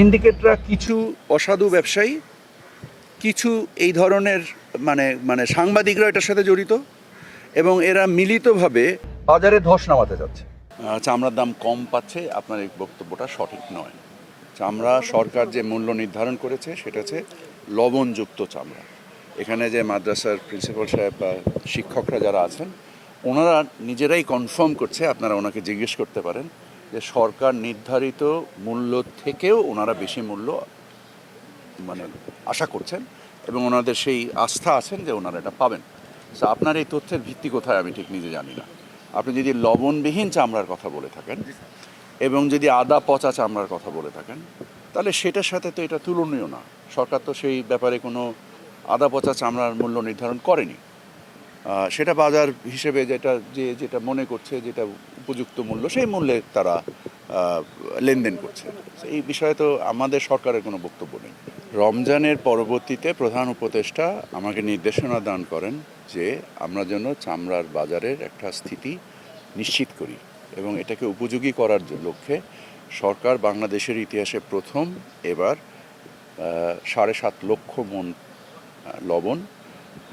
সিন্ডিকেটরা কিছু অসাধু ব্যবসায়ী কিছু এই ধরনের মানে মানে সাংবাদিকরা এটার সাথে জড়িত এবং এরা মিলিতভাবে বাজারে ধস নামাতে যাচ্ছে। চামড়ার দাম কম পাচ্ছে আপনার এই বক্তব্যটা সঠিক নয়। চামড়া সরকার যে মূল্য নির্ধারণ করেছে সেটা হচ্ছে লবণযুক্ত চামড়া। এখানে যে মাদ্রাসার প্রিন্সিপাল সাহেব বা শিক্ষকরা যারা আছেন ওনারা নিজেরাই কনফার্ম করছে আপনারা ওনাকে জিজ্ঞেস করতে পারেন। যে সরকার নির্ধারিত মূল্য থেকেও ওনারা বেশি মূল্য মানে আশা করছেন এবং ওনাদের সেই আস্থা আছেন যে ওনারা এটা পাবেন। তো আপনার এই তথ্যের ভিত্তি কোথায় আমি ঠিক নিজে জানি না। আপনি যদি লবণবিহীন চামড়ার কথা বলে থাকেন এবং যদি আদা পচা চামড়ার কথা বলে থাকেন, তাহলে সেটার সাথে তো এটা তুলনীয় না। সরকার তো সেই ব্যাপারে কোনো আদা পচা চামড়ার মূল্য নির্ধারণ করেনি। সেটা বাজার হিসেবে যেটা, যে যেটা মনে করছে, যেটা উপযুক্ত মূল্য, সেই মূল্যে তারা লেনদেন করছে। এই বিষয়ে তো আমাদের সরকারের কোনো বক্তব্য নেই। রমজানের পরবর্তীতে প্রধান উপদেষ্টা আমাকে নির্দেশনা দান করেন যে আমরা যেন চামড়ার বাজারের একটা স্থিতি নিশ্চিত করি এবং এটাকে উপযোগী করার লক্ষ্যে সরকার বাংলাদেশের ইতিহাসে প্রথম এবার সাড়ে সাত লক্ষ মন লবণ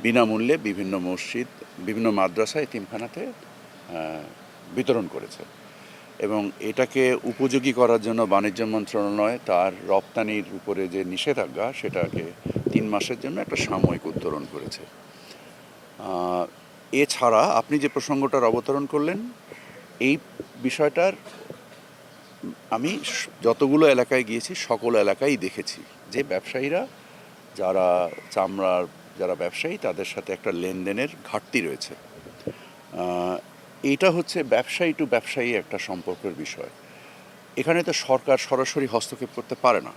বিনামূল্যে বিভিন্ন মসজিদ, বিভিন্ন মাদ্রাসা এতিমখানাতে বিতরণ করেছে। এবং এটাকে উপযোগী করার জন্য বাণিজ্য মন্ত্রণালয় তার রপ্তানির উপরে যে নিষেধাজ্ঞা, সেটাকে তিন মাসের জন্য একটা সাময়িক উত্তরণ করেছে। এছাড়া আপনি যে প্রসঙ্গটার অবতরণ করলেন, এই বিষয়টার আমি যতগুলো এলাকায় গিয়েছি, সকল এলাকায় দেখেছি যে ব্যবসায়ীরা, যারা চামড়ার যারা ব্যবসায়ী, তাদের সাথে একটা লেনদেনের ঘাটতি রয়েছে। এটা হচ্ছে ব্যবসায়ী টু ব্যবসায়ী একটা সম্পর্কের বিষয়। এখানে তো সরকার সরাসরি হস্তক্ষেপ করতে পারে না।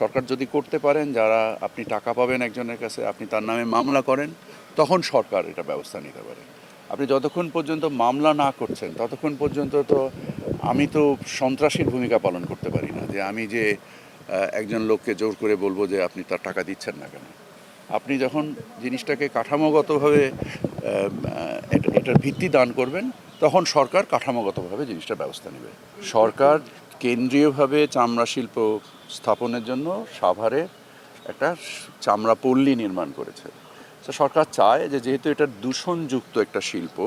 সরকার যদি করতে পারেন, যারা আপনি টাকা পাবেন একজনের কাছে, আপনি তার নামে মামলা করেন, তখন সরকার এটা ব্যবস্থা নিতে পারে। আপনি যতক্ষণ পর্যন্ত মামলা না করছেন, ততক্ষণ পর্যন্ত তো আমি তো সন্ত্রাসীর ভূমিকা পালন করতে পারি না। যে আমি যে একজন লোককে জোর করে বলব যে আপনি তার টাকা দিচ্ছেন না কেন? আপনি যখন জিনিসটাকে কাঠামোগতভাবে এটার ভিত্তি দান করবেন, তখন সরকার কাঠামোগতভাবে জিনিসটার ব্যবস্থা নেবে। সরকার কেন্দ্রীয়ভাবে চামড়া শিল্প স্থাপনের জন্য সাভারে একটা চামড়া পল্লী নির্মাণ করেছে। তো সরকার চায় যে যেহেতু এটা দূষণযুক্ত একটা শিল্প,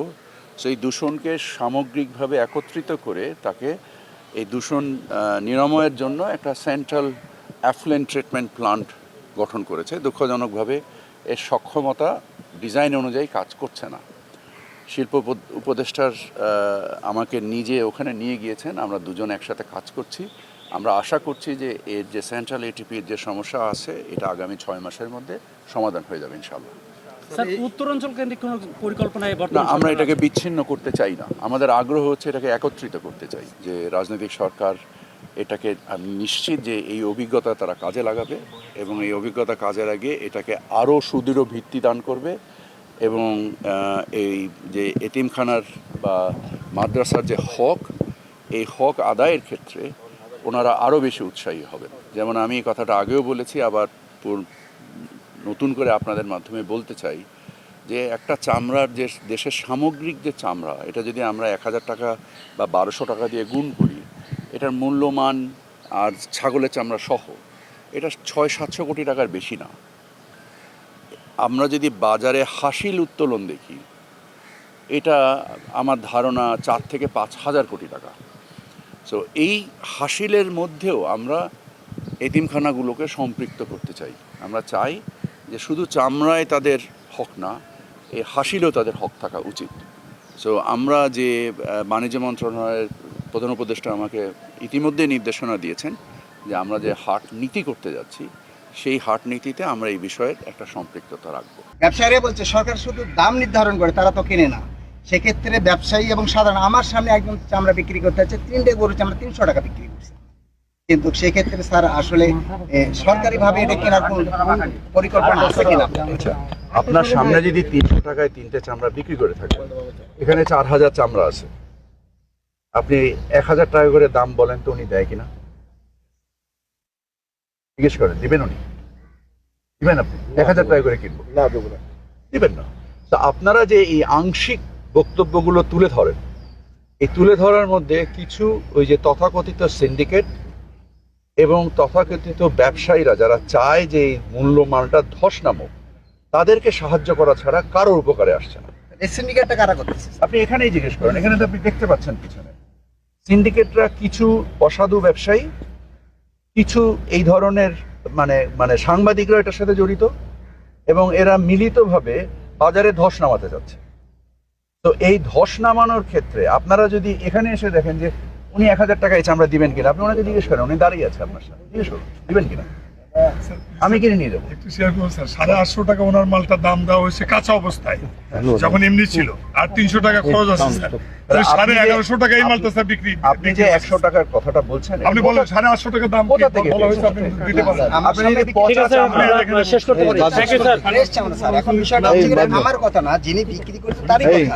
সেই দূষণকে সামগ্রিকভাবে একত্রিত করে তাকে এই দূষণ নিরাময়ের জন্য একটা সেন্ট্রাল অ্যাফ্লুয়েন্ট ট্রিটমেন্ট প্লান্ট গঠন করেছে দুঃখজনকভাবে এর সক্ষমতা ডিজাইন অনুযায়ী কাজ করছে না। শিল্প উপদেষ্টার আমাকে নিজে ওখানে নিয়ে গিয়েছেন আমরা দুজন একসাথে কাজ করছি। আমরা আশা করছি যে এর যে সেন্ট্রাল এটিপির যে সমস্যা আছে এটা আগামী ছয় মাসের মধ্যে সমাধান হয়ে যাবে ইনশাল্লাহ উত্তরাঞ্চল কেন্দ্রিক কোনো পরিকল্পনায় না আমরা এটাকে বিচ্ছিন্ন করতে চাই না। আমাদের আগ্রহ হচ্ছে এটাকে একত্রিত করতে চাই যে রাজনৈতিক সরকার এটাকে আমি নিশ্চিত যে এই অভিজ্ঞতা তারা কাজে লাগাবে এবং এই অভিজ্ঞতা কাজে লাগিয়ে এটাকে আরও সুদৃঢ় ভিত্তি দান করবে এবং এই যে এতিমখানার বা মাদ্রাসার যে হক, এই হক আদায়ের ক্ষেত্রে ওনারা আরও বেশি উৎসাহী হবেন। যেমন আমি এই কথাটা আগেও বলেছি, আবার নতুন করে আপনাদের মাধ্যমে বলতে চাই যে একটা চামড়ার যে দেশের সামগ্রিক যে চামড়া, এটা যদি আমরা এক হাজার টাকা বা বারোশো টাকা দিয়ে গুণ করি এটার মূল্যমান আর ছাগলের চামড়া সহ, এটা ছয় সাতশো কোটি টাকার বেশি না। আমরা যদি বাজারে হাসিল উত্তোলন দেখি, এটা আমার ধারণা চার থেকে পাঁচ হাজার কোটি টাকা। সো এই হাসিলের মধ্যেও আমরা এতিমখানাগুলোকে সম্পৃক্ত করতে চাই। আমরা চাই যে শুধু চামড়ায় তাদের হক না, এই হাসিলেও তাদের হক থাকা উচিত। সো আমরা যে বাণিজ্য মন্ত্রণালয়ের প্রধান উপদেষ্টা আমাকে ইতিমধ্যে নির্দেশনা দিয়েছেন যে আমরা যে হাট নীতি করতে যাচ্ছি সেই হাট নীতিতে আমরা এই বিষয়ের একটা সম্পৃক্ততা রাখব। ব্যবসায়ীরা বলছে সরকার শুধু দাম নির্ধারণ করে তারা তো কিনে না। সেক্ষেত্রে ব্যবসায়ী এবং সাধারণ আমার সামনে একজন চামড়া বিক্রি করতে হচ্ছে তিনটে গরু চামড়া তিনশো টাকা বিক্রি করছে। কিন্তু সেক্ষেত্রে স্যার আসলে সরকারি ভাবে এটা কেনার কোন কোন পরিকল্পনা আছে কিনা? আচ্ছা আপনার সামনে যদি তিনশো টাকায় তিনটে চামড়া বিক্রি করে থাকে এখানে চার হাজার চামড়া আছে। আপনি এক হাজার টাকা করে দাম বলেন তো উনি দেয় কিনা? জিজ্ঞেস করেন দিবেন উনি? দিবেন আপনি? এক হাজার টাকা করে কিনবো। না দেবো না। দিবেন না। তা আপনারা যে এই আংশিক বক্তব্যগুলো তুলে ধরেন এই তুলে ধরার মধ্যে কিছু ওই যে তথাকথিত সিন্ডিকেট এবং তথাকথিত ব্যবসায়ীরা যারা চায় যে এই মূল্য মালটা ধস নামুক তাদেরকে সাহায্য করা ছাড়া কারোর উপকারে আসছে না। এই সিন্ডিকেটটা কারা করতেছে? আপনি এখানেই জিজ্ঞেস করেন এখানে তো আপনি দেখতে পাচ্ছেন পিছনে। সিন্ডিকেটরা কিছু অসাধু ব্যবসায়ী, কিছু এই ধরনের মানে মানে সাংবাদিকরা এটার সাথে জড়িত এবং এরা মিলিতভাবে বাজারে ধস নামাতে যাচ্ছে। তো এই ধস নামানোর ক্ষেত্রে আপনারা যদি এখানে এসে দেখেন যে উনি এক হাজার টাকা এই চামড়া দিবেন কিনা, আপনি ওনাকে জিজ্ঞেস করেন, উনি দাঁড়িয়ে আছে আপনার সাথে জিজ্ঞেস করুন, দিবেন কিনা? আমি কিনে নিয়ে যাব। একটু শেয়ার করুন স্যার সাড়ে আটশো টাকা ওনার মালটার দাম দেওয়া হয়েছে কাঁচা অবস্থায় যখন এমনি ছিল। আর তিনশো টাকা খরচ আছে স্যার। সাড়ে এগারোশো টাকা এই মালটা স্যার বিক্রি আপনি যে একশো টাকার কথাটা বলছেন আপনি বলেন সাড়ে আটশো টাকা দাম কোথা থেকে বলা হয়েছে আপনি দিতে পারেন। আপনি সামনে যদি বিক্রি- পচা ঠিক আছে চামড়া- আমরা শেষ করতে এখন বিষয়টা কথা না যিনি বিক্রি করছে তারই কথা।